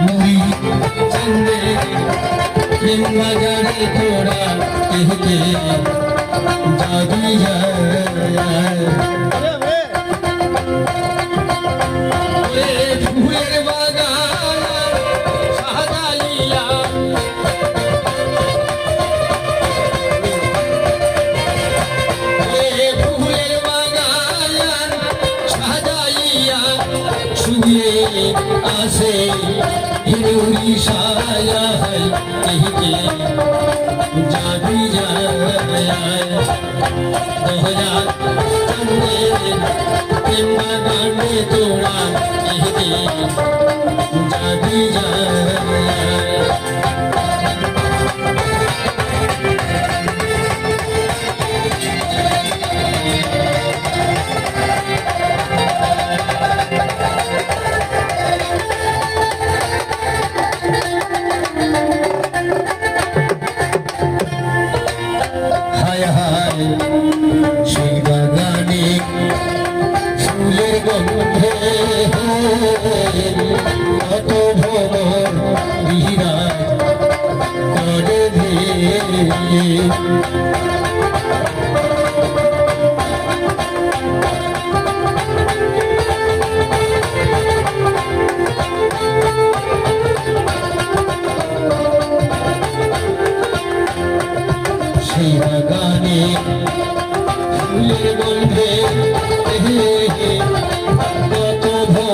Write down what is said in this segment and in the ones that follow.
মুড়ি চন্দে প্রেম বাজারে তোরা কেহকে যাবি ফুলের বাগান সাজাইয়া এ ফুলের বাগান সাজাইয়া শুয়ে আসে হিরুরি সায়া হয় কহিকে যাবি যায় দহরা চন্দে প্রেম কত ভ্রমর বিরাজ করে রে সেই বাগানে ফুলের গন্ধে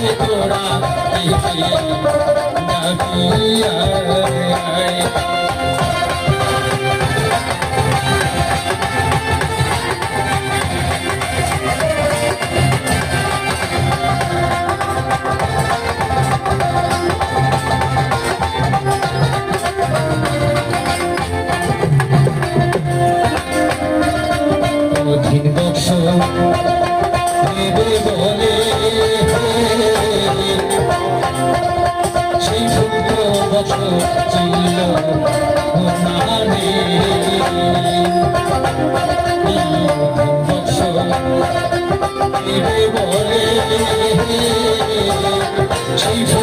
দ্বন্দ্ব মিটে যাবি বাগানে বক্স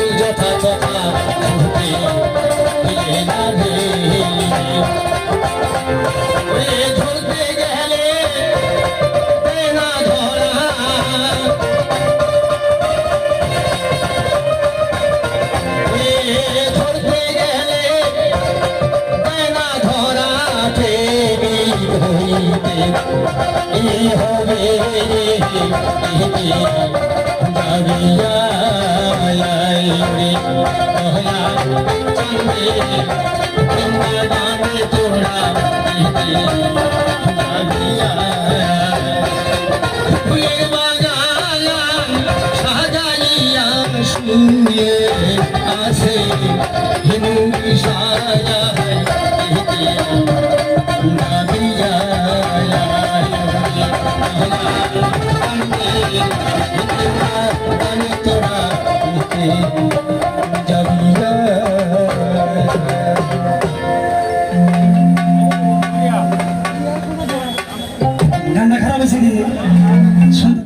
হবে সাজাইয়া শুয়ে আসে হিনু সাজা Thank you.